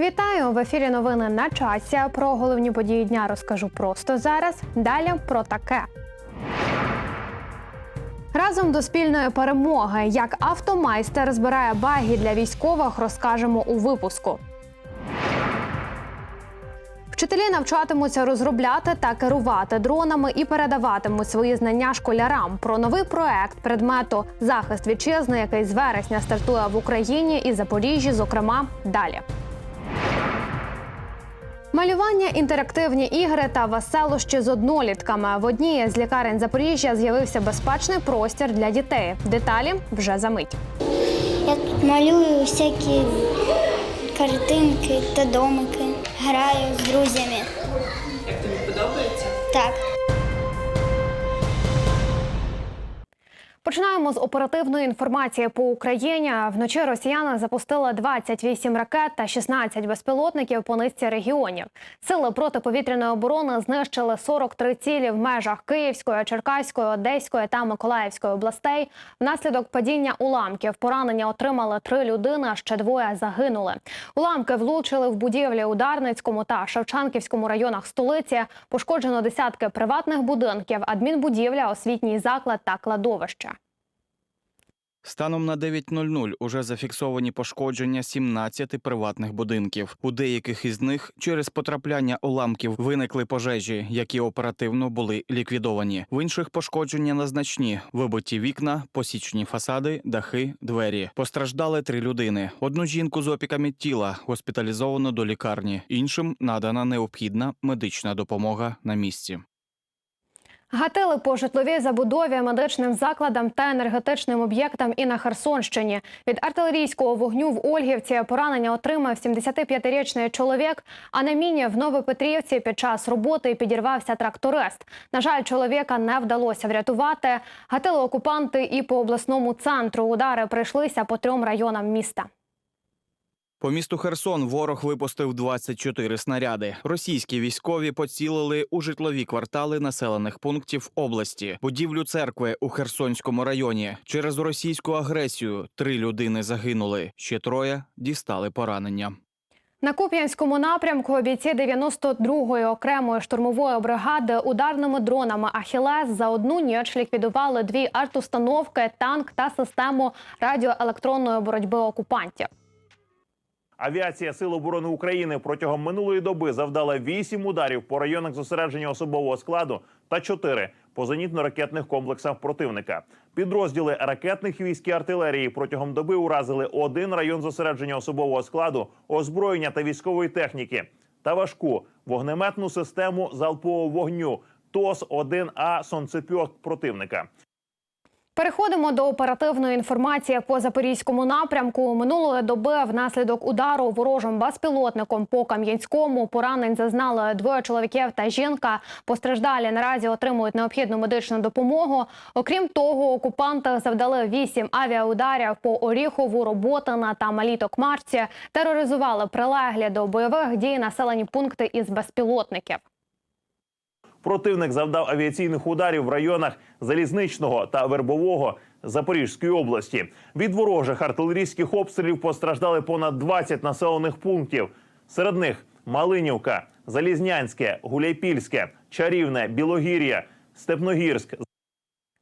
Вітаю в ефірі. Новини на часі. Про головні події дня розкажу просто зараз. Далі про таке. Разом до спільної перемоги, як автомайстер збирає баги для військових, розкажемо у випуску. Вчителі навчатимуться розробляти та керувати дронами і передаватимуть свої знання школярам про новий проект предмету захист вітчизни, який з вересня стартує в Україні і Запоріжжі, зокрема, далі. Малювання, інтерактивні ігри та веселощі з однолітками. В одній з лікарень Запоріжжя з'явився безпечний простір для дітей. Деталі вже за мить. Я тут малюю всякі картинки та домики. Граю з друзями. Як тобі подобається? Так. Починаємо з оперативної інформації по Україні. Вночі росіяни запустили 28 ракет та 16 безпілотників по низці регіонів. Сили протиповітряної оборони знищили 43 цілі в межах Київської, Черкаської, Одеської та Миколаївської областей. Внаслідок падіння уламків поранення отримали три людини, а ще двоє загинули. Уламки влучили в будівлі у Дарницькому та Шевченківському районах столиці. Пошкоджено десятки приватних будинків, адмінбудівля, освітній заклад та кладовище. Станом на 9.00 уже зафіксовані пошкодження 17 приватних будинків. У деяких із них через потрапляння уламків виникли пожежі, які оперативно були ліквідовані. В інших пошкодження незначні: вибиті вікна, посічені фасади, дахи, двері. Постраждали три людини. Одну жінку з опіками тіла госпіталізовано до лікарні. Іншим надана необхідна медична допомога на місці. Гатили по житловій забудові, медичним закладам та енергетичним об'єктам і на Херсонщині. Від артилерійського вогню в Ольгівці поранення отримав 75-річний чоловік. А на міні в Новопетрівці під час роботи підірвався тракторист. На жаль, чоловіка не вдалося врятувати. Гатили окупанти і по обласному центру. Удари прийшлися по трьом районам міста. По місту Херсон ворог випустив 24 снаряди. Російські військові поцілили у житлові квартали населених пунктів області, будівлю церкви у Херсонському районі. Через російську агресію три людини загинули. Ще троє дістали поранення. На Куп'янському напрямку бійці 92-ї окремої штурмової бригади ударними дронами Ахілес за одну ніч ліквідували дві артустановки, танк та систему радіоелектронної боротьби окупантів. Авіація Сил оборони України протягом минулої доби завдала 8 ударів по районах зосередження особового складу та 4 по зенітно-ракетних комплексах противника. Підрозділи ракетних військ і артилерії протягом доби уразили один район зосередження особового складу, озброєння та військової техніки та важку вогнеметну систему залпового вогню ТОС 1 А сонцепьок противника. Переходимо до оперативної інформації по запорізькому напрямку. Минулої доби внаслідок удару ворожим безпілотником по Кам'янському поранень зазнали двоє чоловіків та жінка. Постраждалі наразі отримують необхідну медичну допомогу. Окрім того, окупанти завдали вісім авіаударів по Оріхову, Роботина та Малій Токмачці. Тероризували прилеглі до бойових дій населені пункти із безпілотників. Противник завдав авіаційних ударів в районах залізничного та вербового Запорізької області. Від ворожих артилерійських обстрілів постраждали понад 20 населених пунктів. Серед них Малинівка, Залізнянське, Гуляйпільське, Чарівне, Білогір'я, Степногірськ,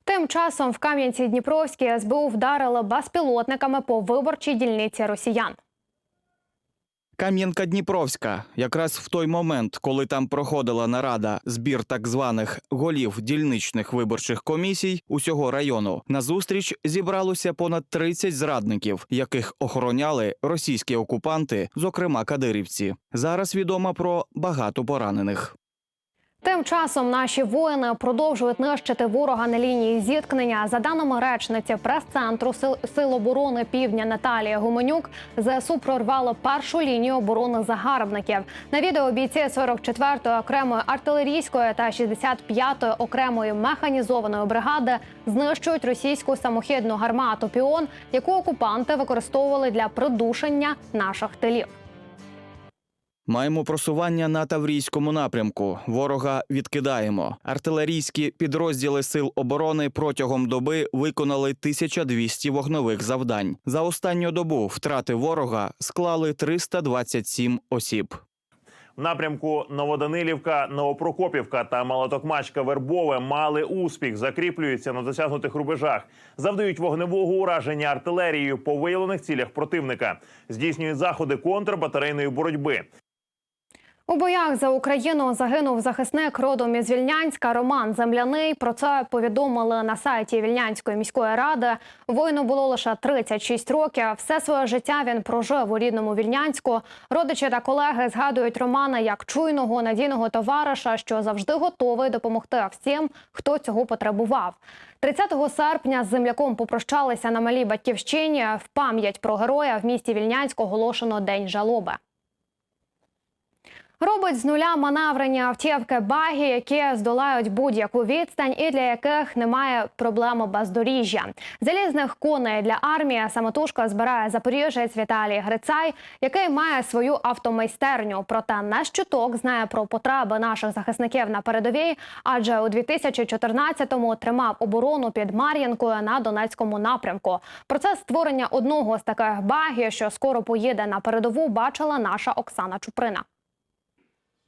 Тим часом в Кам'янці-Дніпровській СБУ вдарили безпілотниками по виборчій дільниці росіян. Кам'янка Дніпровська, якраз в той момент, коли там проходила нарада збір так званих голів дільничних виборчих комісій усього району, на зустріч зібралося понад 30 зрадників, яких охороняли російські окупанти, зокрема кадирівці. Зараз відомо про багато поранених. Тим часом наші воїни продовжують нищити ворога на лінії зіткнення. За даними речниці прес-центру Сил, оборони Півдня Наталії Гуменюк, ЗСУ прорвало першу лінію оборони загарбників. На відео бійці 44-ї окремої артилерійської та 65-ї окремої механізованої бригади знищують російську самохідну гармату Піон, яку окупанти використовували для придушення наших тилів. Маємо просування на Таврійському напрямку. Ворога відкидаємо. Артилерійські підрозділи сил оборони протягом доби виконали 1200 вогнових завдань. За останню добу втрати ворога склали 327 осіб. В напрямку Новоданилівка, Новопрокопівка та Малотокмачка Вербове мали успіх, закріплюються на досягнутих рубежах, завдають вогневого ураження артилерією по виявлених цілях противника, здійснюють заходи контрбатарейної боротьби. У боях за Україну загинув захисник родом із Вільнянська Роман Земляний. Про це повідомили на сайті Вільнянської міської ради. Воїну було лише 36 років. Все своє життя він прожив у рідному Вільнянську. Родичі та колеги згадують Романа як чуйного надійного товариша, що завжди готовий допомогти всім, хто цього потребував. 30 серпня з земляком попрощалися на малій батьківщині. В пам'ять про героя в місті Вільнянськ оголошено день жалоби. Робить з нуля маневрені автівки баги, які здолають будь-яку відстань і для яких немає проблеми бездоріжжя. Залізних коней для армії самотужка збирає запоріжець Віталій Грицай, який має свою автомайстерню. Проте не щуток знає про потреби наших захисників на передовій, адже у 2014-му тримав оборону під Мар'їнкою на Донецькому напрямку. Процес створення одного з таких багів, що скоро поїде на передову, бачила наша Оксана Чуприна.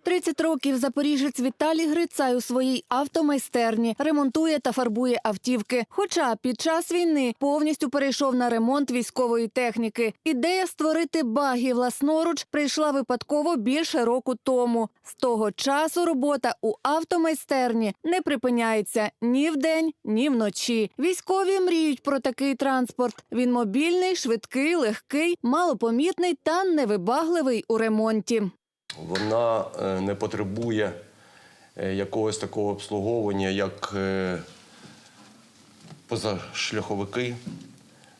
30 років запоріжець Віталій Грицай у своїй автомайстерні ремонтує та фарбує автівки. Хоча під час війни повністю перейшов на ремонт військової техніки. Ідея створити баги власноруч прийшла випадково більше року тому. З того часу робота у автомайстерні не припиняється ні вдень, ні вночі. Військові мріють про такий транспорт. Він мобільний, швидкий, легкий, малопомітний та невибагливий у ремонті. Вона е, не потребує е, якогось такого обслуговування, як е, позашляховики.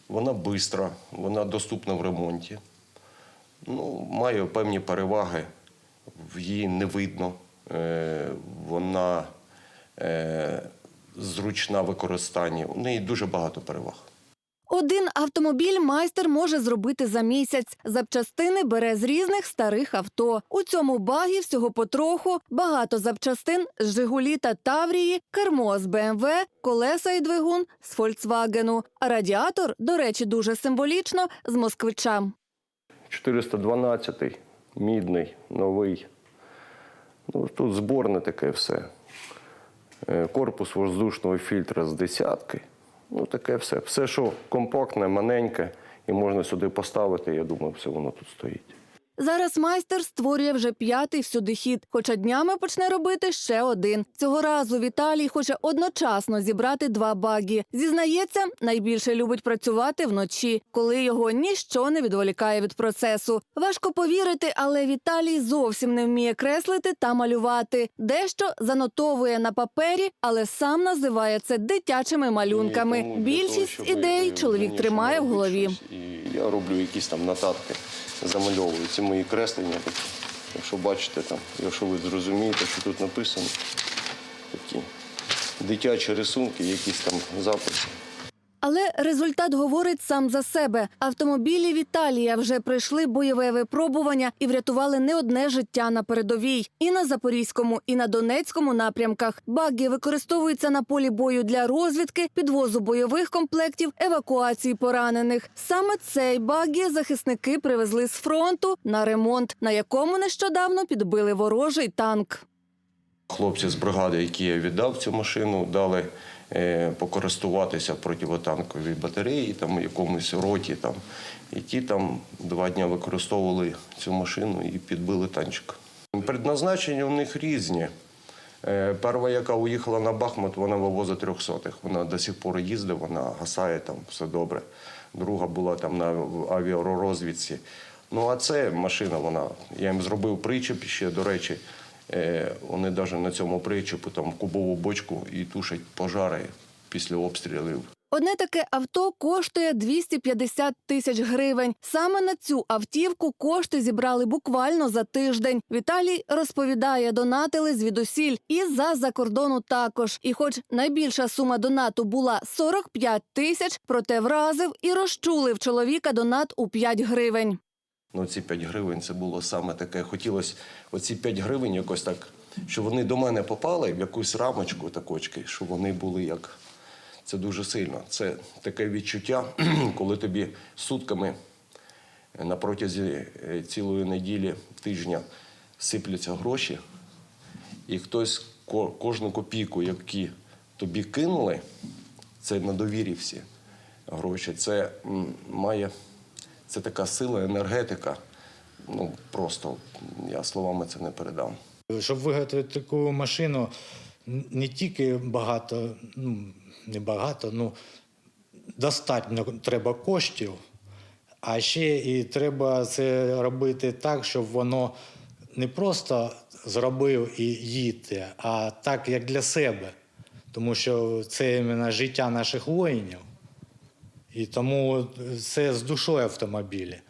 Вона бистра, вона доступна в ремонті. Ну, має певні переваги, її не видно. Вона зручна в використанні. У неї дуже багато переваг. Один автомобіль майстер може зробити за місяць. Запчастини бере з різних старих авто. У цьому багі всього потроху багато запчастин з Жигулі та Таврії, кермо з БМВ, колеса і двигун з Фольксвагену. А радіатор, до речі, дуже символічно з москвича. 412-й, мідний, новий. Ну, тут зборне таке все. Е, Корпус воздушного фільтра з десятки. Ну, таке все. Все, що компактне, маленьке, і можна сюди поставити, я думаю, все воно тут стоїть. Зараз майстер створює вже п'ятий всюдихід, хоча днями почне робити ще один. Цього разу Віталій хоче одночасно зібрати два багі. Зізнається, найбільше любить працювати вночі, коли його ніщо не відволікає від процесу. Важко повірити, але Віталій зовсім не вміє креслити та малювати. Дещо занотовує на папері, але сам називає це дитячими малюнками. Того, Більшість ідей чоловік тримає в голові. я роблю якісь там нотатки, замальовую. Ці мої креслення. Якщо бачите, там, якщо ви зрозумієте, що тут написано, такі дитячі рисунки, якісь там записи. Результат говорить сам за себе. Автомобілі Віталія вже пройшли бойове випробування і врятували не одне життя на передовій. І на Запорізькому, і на Донецькому напрямках. Баги використовуються на полі бою для розвідки, підвозу бойових комплектів, евакуації поранених. Саме цей багі захисники привезли з фронту на ремонт, на якому нещодавно підбили ворожий танк. Хлопці з бригади, які я віддав цю машину, дали покористуватися противотанковій батареї, там якомусь роті. Там. І ті там два дні використовували цю машину і підбили танчик. Предназначення у них різні. Е, Перша, яка уїхала на Бахмут, вона вивозить трьохсотих. Вона до сих пор їздить, вона гасає там, все добре. Друга була там на авіаророзвідці. Ну, а це машина, вона. Я їм зробив причеп ще, до речі. Е, Вони навіть на цьому причепу там кубову бочку і тушать пожари після обстрілів. Одне таке авто коштує 250 тисяч гривень. Саме на цю автівку кошти зібрали буквально за тиждень. Віталій розповідає, донатили звідусіль і за закордону також. І, хоч найбільша сума донату була 45 тисяч, проте вразив і розчулив чоловіка донат у 5 гривень. Ну, ці 5 гривень це було саме таке. Хотілося оці 5 гривень якось так, щоб вони до мене попали в якусь рамочку такочки, щоб вони були як. Це дуже сильно. Це таке відчуття, коли тобі сутками на протязі е, цілої неділі, тижня сипляться гроші, і хтось кожну копійку, які тобі кинули, це на довірі всі гроші. Це має це така сила, енергетика. Ну просто я словами це не передам. Щоб виготовити таку машину, не тільки багато, ну не багато, ну достатньо треба коштів, а ще і треба це робити так, щоб воно не просто зробив і їдьте, а так, як для себе. Тому що це іменно життя наших воїнів. І тому це з душою автомобілі.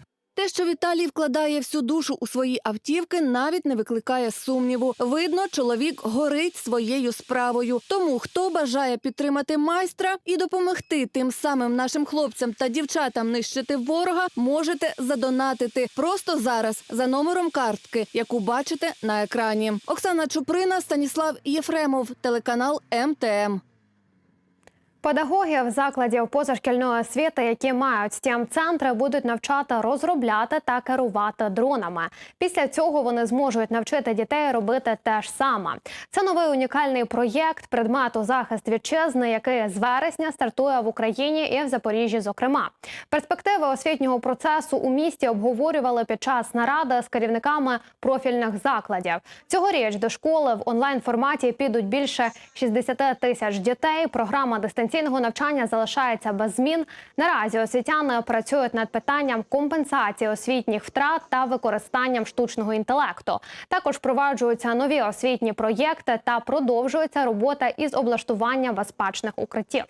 Те, що Віталій вкладає всю душу у свої автівки, навіть не викликає сумніву. Видно, чоловік горить своєю справою. Тому хто бажає підтримати майстра і допомогти тим самим нашим хлопцям та дівчатам нищити ворога, можете задонатити просто зараз за номером картки, яку бачите на екрані. Оксана Чуприна, Станіслав Єфремов, телеканал МТМ. Педагогів закладів позашкільної освіти, які мають stem центри будуть навчати розробляти та керувати дронами. Після цього вони зможуть навчити дітей робити те ж саме. Це новий унікальний проєкт предмету захист вітчизни, який з вересня стартує в Україні і в Запоріжжі. Зокрема, перспективи освітнього процесу у місті обговорювали під час наради з керівниками профільних закладів. Цьогоріч до школи в онлайн форматі підуть більше 60 тисяч дітей. Програма дистанційного навчання залишається без змін. Наразі освітяни працюють над питанням компенсації освітніх втрат та використанням штучного інтелекту. Також впроваджуються нові освітні проєкти та продовжується робота із облаштування безпечних укриттів.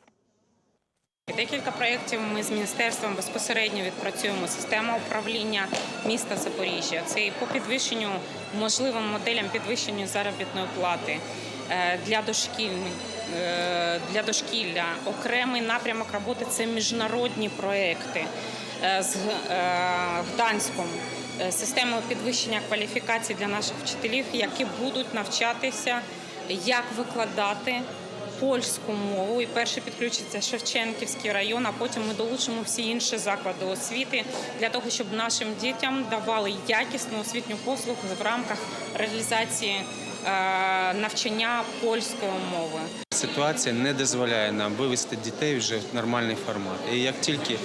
Декілька проєктів ми з міністерством безпосередньо відпрацюємо систему управління міста Запоріжжя. Це і по підвищенню можливим моделям підвищення заробітної плати для дошкільних. е, Для дошкілля окремий напрямок роботи це міжнародні проекти Е, з е, Гданськом е, системою підвищення кваліфікації для наших вчителів, які будуть навчатися, як викладати польську мову. І перший підключиться Шевченківський район, а потім ми долучимо всі інші заклади освіти для того, щоб нашим дітям давали якісну освітню послугу в рамках реалізації е, навчання польської мови. Ситуація не дозволяє нам вивести дітей вже в нормальний формат. І як тільки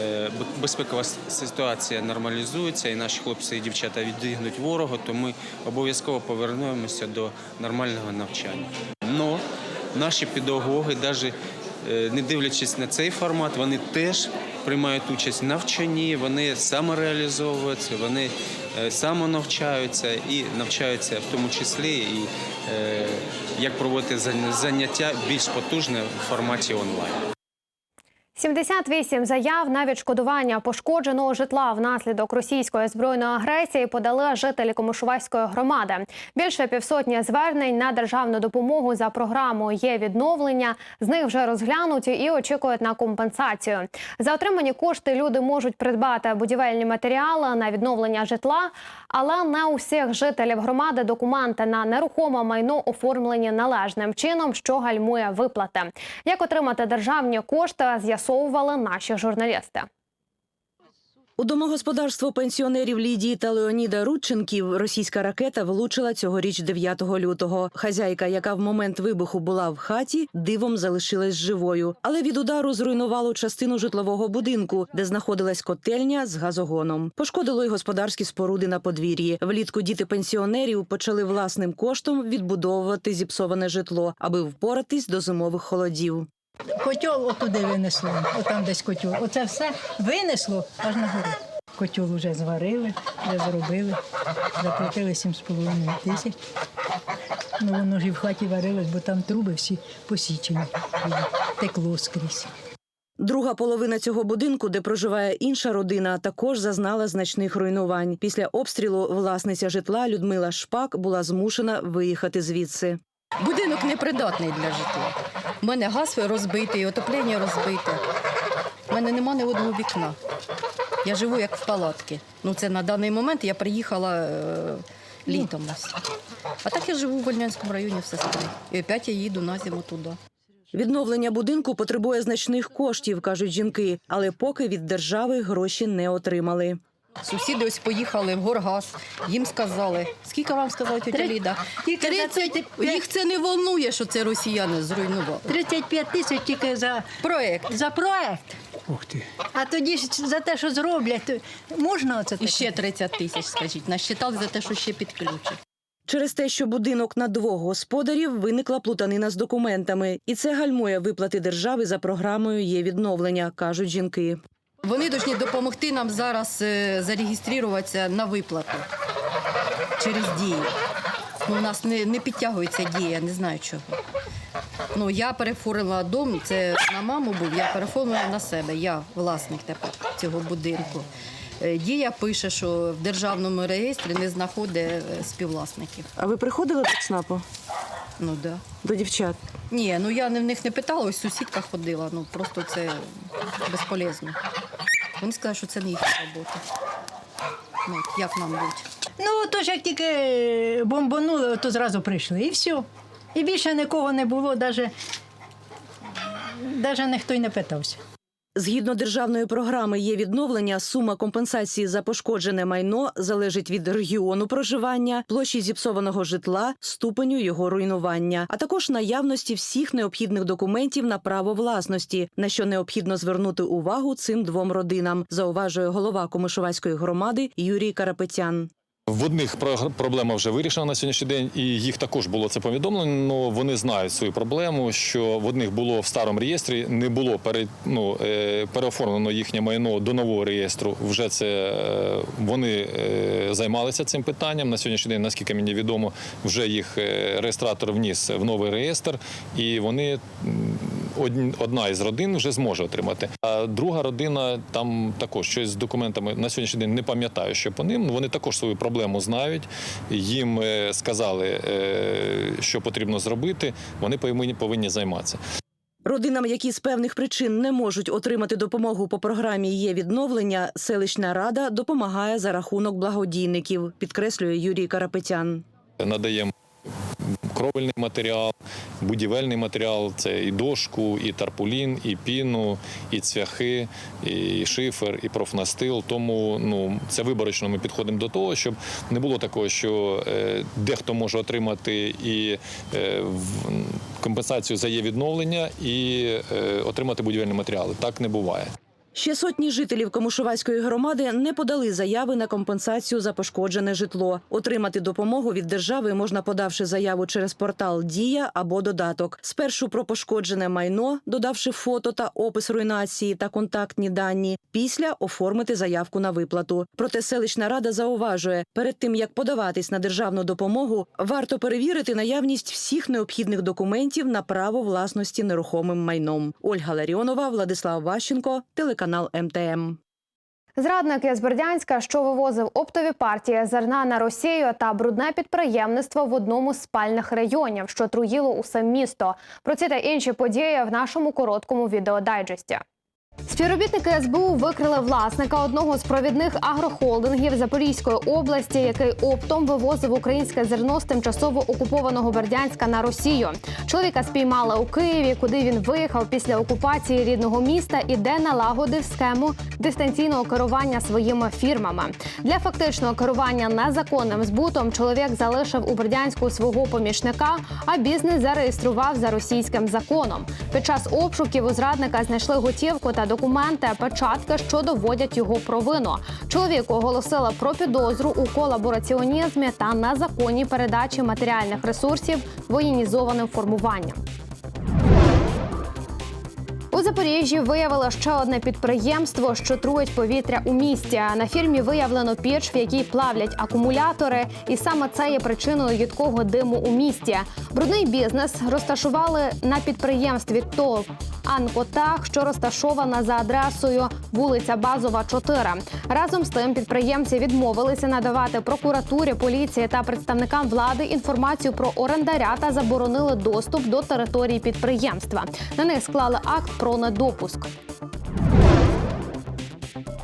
е, безпекова ситуація нормалізується, і наші хлопці і дівчата відігнуть ворога, то ми обов'язково повернемося до нормального навчання. Но наші педагоги, навіть не дивлячись на цей формат, вони теж приймають участь в навчанні, вони самореалізовуються, вони е, самонавчаються і навчаються в тому числі і е, як проводити заняття більш потужне в форматі онлайн. 78 заяв на відшкодування пошкодженого житла внаслідок російської збройної агресії подали жителі Комишувацької громади. Більше півсотні звернень на державну допомогу за програмою є відновлення. З них вже розглянуті і очікують на компенсацію. За отримані кошти люди можуть придбати будівельні матеріали на відновлення житла, але не у всіх жителів громади документи на нерухоме майно оформлені належним чином, що гальмує виплати. Як отримати державні кошти, з'ясовували наші журналісти. У домогосподарство пенсіонерів Лідії та Леоніда Рудченків російська ракета влучила цьогоріч 9 лютого. Хазяйка, яка в момент вибуху була в хаті, дивом залишилась живою, але від удару зруйнувало частину житлового будинку, де знаходилась котельня з газогоном. Пошкодило й господарські споруди на подвір'ї. Влітку діти пенсіонерів почали власним коштом відбудовувати зіпсоване житло, аби впоратись до зимових холодів. Котел отуди винесло, отам десь котел. Оце все винесло аж на гору. Котел вже зварили, вже зробили, заплатили 7,5 тисяч. Ну воно ж і в хаті варилось, бо там труби всі посічені, текло скрізь. Друга половина цього будинку, де проживає інша родина, також зазнала значних руйнувань. Після обстрілу власниця житла Людмила Шпак була змушена виїхати звідси. Будинок непридатний для житла. У мене газ розбитий, отоплення розбите. У мене нема ні одного вікна. Я живу як в палатці. Ну, це на даний момент я приїхала е, літом. А так я живу в Вольнянському районі в сестри. І опять я їду на зиму туди. Відновлення будинку потребує значних коштів, кажуть жінки, але поки від держави гроші не отримали. Сусіди ось поїхали в Горгаз. Їм сказали, скільки вам сказала тетя Ліда? 30. 35. Їх це не волнує, що це росіяни зруйнували. 35 тисяч тільки за, Проект. за проект. Ух ти. А тоді ж за те, що зроблять, то можна оце І ще 30 тисяч, скажіть. Насчитали за те, що ще підключать. Через те, що будинок на двох господарів виникла плутанина з документами, і це гальмує виплати держави за програмою є відновлення, кажуть жінки. Вони повинні допомогти нам зараз е, зареєструватися на виплату через дію. Ну, у нас не, не підтягується дія, не знаю чого. Ну, я переформила дом, це на маму був, я переформила на себе. Я власник тепер цього будинку. Е, Дія пише, що в державному реєстрі не знаходить е, співвласників. А ви приходили до ЦНАПу? Ну да. До дівчат? Ні, ну я не в них не питала, ось сусідка ходила, ну просто це безполезно. Вони сказали, що це не їхня робота. Ну, от як нам бути? Ну, то ж як тільки бомбанули, то зразу прийшли і все. І більше нікого не було, навіть, навіть ніхто й не питався. Згідно державної програми є відновлення, сума компенсації за пошкоджене майно залежить від регіону проживання, площі зіпсованого житла, ступеню його руйнування, а також наявності всіх необхідних документів на право власності, на що необхідно звернути увагу цим двом родинам, зауважує голова Комишувацької громади Юрій Карапетян. В одних проблема вже вирішена на сьогоднішній день, і їх також було це повідомлено. Вони знають свою проблему, що в одних було в старому реєстрі, не було пере, ну, е, переоформлено їхнє майно до нового реєстру. Вже це е, вони е, займалися цим питанням. На сьогоднішній день, наскільки мені відомо, вже їх реєстратор вніс в новий реєстр, і вони одна із родин вже зможе отримати. А друга родина там також щось з документами на сьогоднішній день не пам'ятаю, що по ним. Вони також свою проблему знають. Їм е, сказали, е, що потрібно зробити. Вони повинні повинні займатися. Родинам, які з певних причин не можуть отримати допомогу по програмі є відновлення, селищна рада допомагає за рахунок благодійників, підкреслює Юрій Карапетян. Надаємо кровельний матеріал, будівельний матеріал це і дошку, і тарпулін, і піну, і цвяхи, і шифер, і профнастил. Тому ну це виборочно ми підходимо до того, щоб не було такого, що е, дехто може отримати і е, в- компенсацію за є відновлення і е, отримати будівельні матеріали. Так не буває. Ще сотні жителів Комушувацької громади не подали заяви на компенсацію за пошкоджене житло. Отримати допомогу від держави можна, подавши заяву через портал Дія або додаток. Спершу про пошкоджене майно, додавши фото та опис руйнації та контактні дані. Після оформити заявку на виплату. Проте селищна рада зауважує, перед тим як подаватись на державну допомогу, варто перевірити наявність всіх необхідних документів на право власності нерухомим майном. Ольга Ларіонова, Владислав Ващенко, телеканал МТМ. Зрадник із Бердянська, що вивозив оптові партії зерна на Росію та брудне підприємництво в одному з спальних районів, що труїло усе місто. Про ці та інші події в нашому короткому відеодайджесті. Співробітники СБУ викрили власника одного з провідних агрохолдингів Запорізької області, який оптом вивозив українське зерно з тимчасово окупованого Бердянська на Росію. Чоловіка спіймали у Києві, куди він виїхав після окупації рідного міста і де налагодив схему дистанційного керування своїми фірмами. Для фактичного керування незаконним збутом чоловік залишив у Бердянську свого помічника, а бізнес зареєстрував за російським законом. Під час обшуків у зрадника знайшли готівку та документи, печатки, що доводять його провину. Чоловіку оголосила про підозру у колабораціонізмі та незаконній передачі матеріальних ресурсів воєнізованим формуванням. У Запоріжжі виявили ще одне підприємство, що труїть повітря у місті. На фірмі виявлено піч, в якій плавлять акумулятори, і саме це є причиною їдкого диму у місті. Брудний бізнес розташували на підприємстві ТОВ Анкотах, що розташована за адресою вулиця Базова, 4. Разом з тим підприємці відмовилися надавати прокуратурі, поліції та представникам влади інформацію про орендаря та заборонили доступ до території підприємства. На них склали акт про недопуск.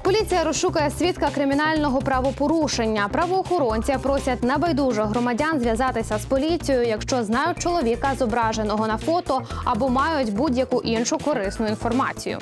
Поліція розшукує свідка кримінального правопорушення. Правоохоронці просять небайдужих громадян зв'язатися з поліцією, якщо знають чоловіка, зображеного на фото, або мають будь-яку іншу корисну інформацію.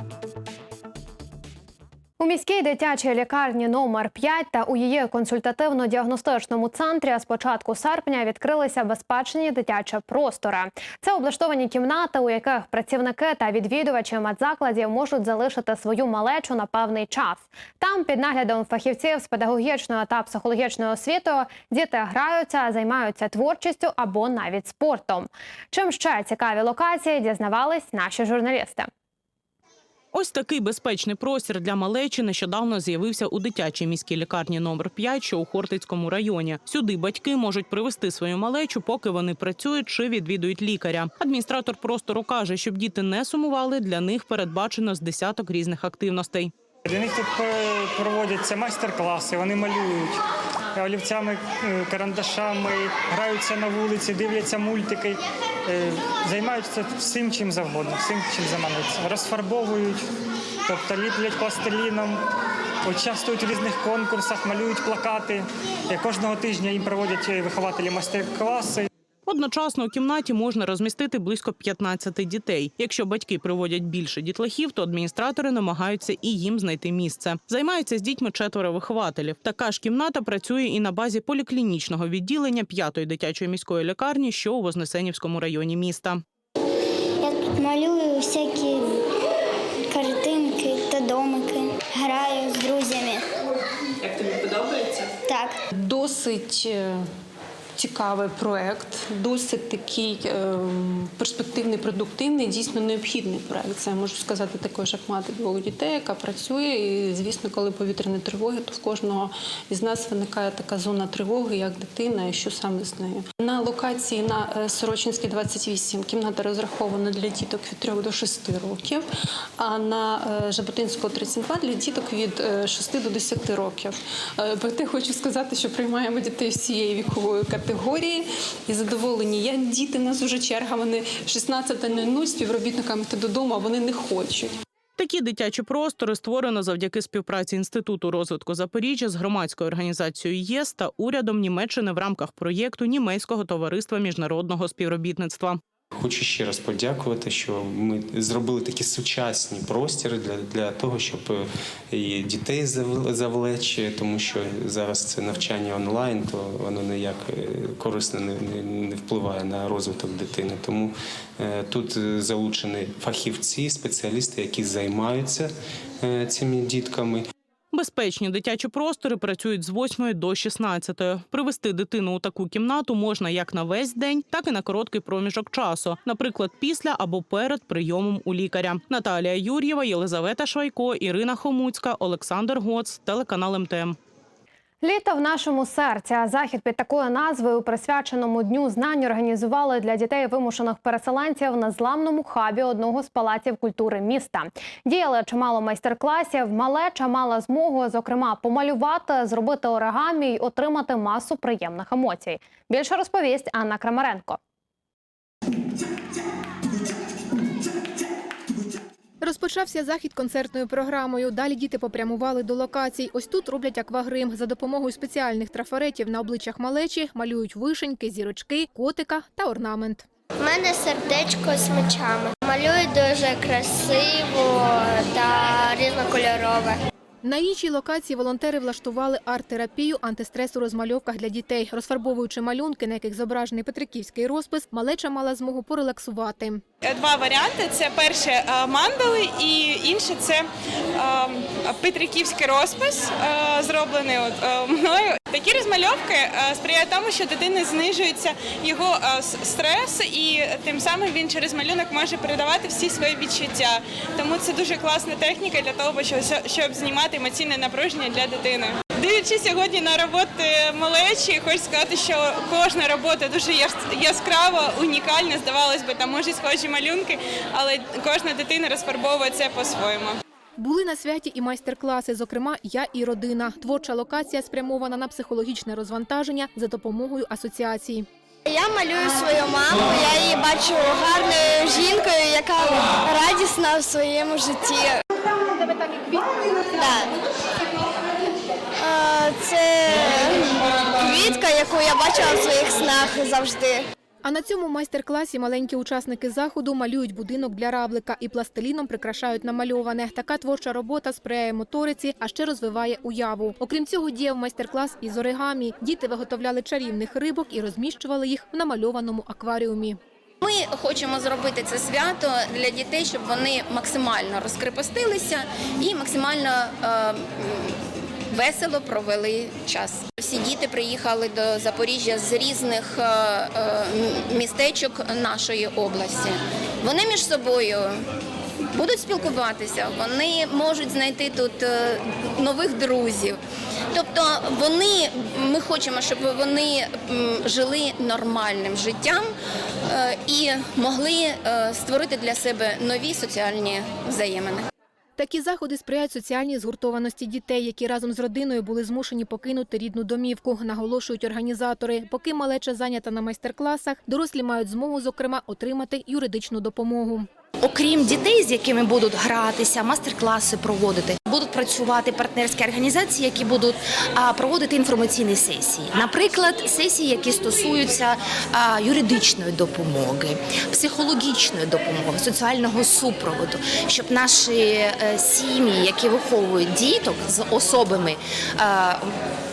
У міській дитячій лікарні номер 5 та у її консультативно-діагностичному центрі з початку серпня відкрилися безпечні дитячі простори. Це облаштовані кімнати, у яких працівники та відвідувачі медзакладів можуть залишити свою малечу на певний час. Там під наглядом фахівців з педагогічною та психологічною освітою діти граються, займаються творчістю або навіть спортом. Чим ще цікаві локації дізнавались наші журналісти. Ось такий безпечний простір для малечі нещодавно з'явився у дитячій міській лікарні номер 5, що у Хортицькому районі. Сюди батьки можуть привезти свою малечу, поки вони працюють чи відвідують лікаря. Адміністратор простору каже, щоб діти не сумували, для них передбачено з десяток різних активностей. Для них тут е, проводяться майстер-класи, вони малюють олівцями, е, карандашами, граються на вулиці, дивляться мультики, е, займаються всім чим завгодно, всім чим замануться. Розфарбовують, тобто ліплять пластиліном, участвують у різних конкурсах, малюють плакати. Кожного тижня їм проводять вихователі майстер-класи. Одночасно у кімнаті можна розмістити близько 15 дітей. Якщо батьки приводять більше дітлахів, то адміністратори намагаються і їм знайти місце. Займаються з дітьми четверо вихователів. Така ж кімната працює і на базі поліклінічного відділення п'ятої дитячої міської лікарні, що у Вознесенівському районі міста. Я тут малюю всякі картинки та домики, граю з друзями. Як тобі подобається? Так. Досить е, цікавий проект, досить такий е, перспективний, продуктивний, дійсно необхідний проект. Це я можу сказати також, як мати двох дітей, яка працює. І звісно, коли повітряні тривоги, то в кожного із нас виникає така зона тривоги, як дитина, і що саме з нею. На локації на е, Сорочинській 28 кімната розрахована для діток від 3 до 6 років, а на е, Жаботинського 32 для діток від е, 6 до 10 років. Е, Проте хочу сказати, що приймаємо дітей всієї вікової категорії і задоволені. Я діти, нас уже черга. Вони 16.00 співробітниками ти додому, вони не хочуть. Такі дитячі простори створено завдяки співпраці Інституту розвитку Запоріжжя з громадською організацією ЄС та урядом Німеччини в рамках проєкту Німецького товариства міжнародного співробітництва. Хочу ще раз подякувати, що ми зробили такі сучасні простіри для, для того, щоб е, і дітей зав- завлечь, тому що зараз це навчання онлайн, то воно ніяк е, корисно не, не, впливає на розвиток дитини. Тому е, тут залучені фахівці, спеціалісти, які займаються цими дітками. Безпечні дитячі простори працюють з 8 до 16. Привести дитину у таку кімнату можна як на весь день, так і на короткий проміжок часу, наприклад, після або перед прийомом у лікаря. Наталія Юр'єва, Єлизавета Швайко, Ірина Хомуцька, Олександр Гоц, телеканал МТМ. Літо в нашому серці. Захід під такою назвою, присвяченому дню знань, організували для дітей вимушених переселенців на зламному хабі одного з палаців культури міста. Діяли чимало майстер-класів. Малеча мала змогу, зокрема, помалювати, зробити оригамі й отримати масу приємних емоцій. Більше розповість Анна Крамаренко. Розпочався захід концертною програмою. Далі діти попрямували до локацій. Ось тут роблять аквагрим. За допомогою спеціальних трафаретів на обличчях малечі малюють вишеньки, зірочки, котика та орнамент. У мене сердечко з мечами. Малюють дуже красиво та різнокольорове. На іншій локації волонтери влаштували арт-терапію антистрес у розмальовках для дітей. Розфарбовуючи малюнки, на яких зображений петриківський розпис, малеча мала змогу порелаксувати. Два варіанти: це перше е, мандали, і інше це е, петриківський розпис, е, зроблений е, мною. Такі розмальовки е, сприяють тому, що дитини знижується його е, стрес, і тим самим він через малюнок може передавати всі свої відчуття. Тому це дуже класна техніка для того, щоб знімати емоційне напруження для дитини. Дивлячись сьогодні на роботи малечі, хочу сказати, що кожна робота дуже яс- яскрава, унікальна. Здавалось би, там може схожі малюнки, але кожна дитина розфарбовує це по-своєму. Були на святі і майстер-класи, зокрема «Я і родина». Творча локація спрямована на психологічне розвантаження за допомогою асоціацій. Я малюю свою маму. Я її бачу гарною жінкою, яка радісна в своєму житті. Тебе так і Так. Це квітка, яку я бачила в своїх снах завжди. А на цьому майстер-класі маленькі учасники заходу малюють будинок для равлика і пластиліном прикрашають намальоване. Така творча робота сприяє моториці, а ще розвиває уяву. Окрім цього, діяв майстер-клас із оригамі. Діти виготовляли чарівних рибок і розміщували їх в намальованому акваріумі. Ми хочемо зробити це свято для дітей, щоб вони максимально розкрепостилися і максимально е, весело провели час. Всі діти приїхали до Запоріжжя з різних е, е, містечок нашої області. Вони між собою. Будуть спілкуватися, вони можуть знайти тут е, нових друзів. Тобто вони, ми хочемо, щоб вони жили нормальним життям і могли створити для себе нові соціальні взаємини. Такі заходи сприяють соціальній згуртованості дітей, які разом з родиною були змушені покинути рідну домівку, наголошують організатори. Поки малеча зайнята на майстер-класах, дорослі мають змогу, зокрема, отримати юридичну допомогу. Окрім дітей, з якими будуть гратися, мастер-класи проводити, будуть працювати партнерські організації, які будуть проводити інформаційні сесії. Наприклад, сесії, які стосуються юридичної допомоги, психологічної допомоги, соціального супроводу, щоб наші е, сім'ї, які виховують діток з особами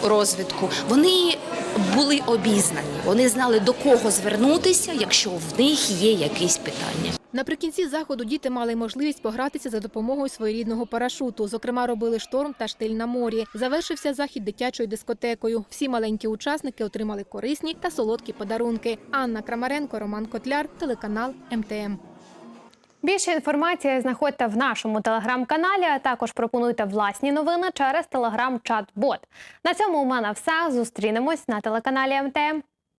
розвитку, вони були обізнані, вони знали до кого звернутися, якщо в них є якісь питання. Наприкінці заходу діти мали можливість погратися за допомогою своєрідного парашуту. Зокрема, робили шторм та штиль на морі. Завершився захід дитячою дискотекою. Всі маленькі учасники отримали корисні та солодкі подарунки. Анна Крамаренко, Роман Котляр, телеканал МТМ. Більше інформації знаходьте в нашому телеграм-каналі. А також пропонуйте власні новини через телеграм-чат-бот. На цьому у мене все. Зустрінемось на телеканалі МТМ.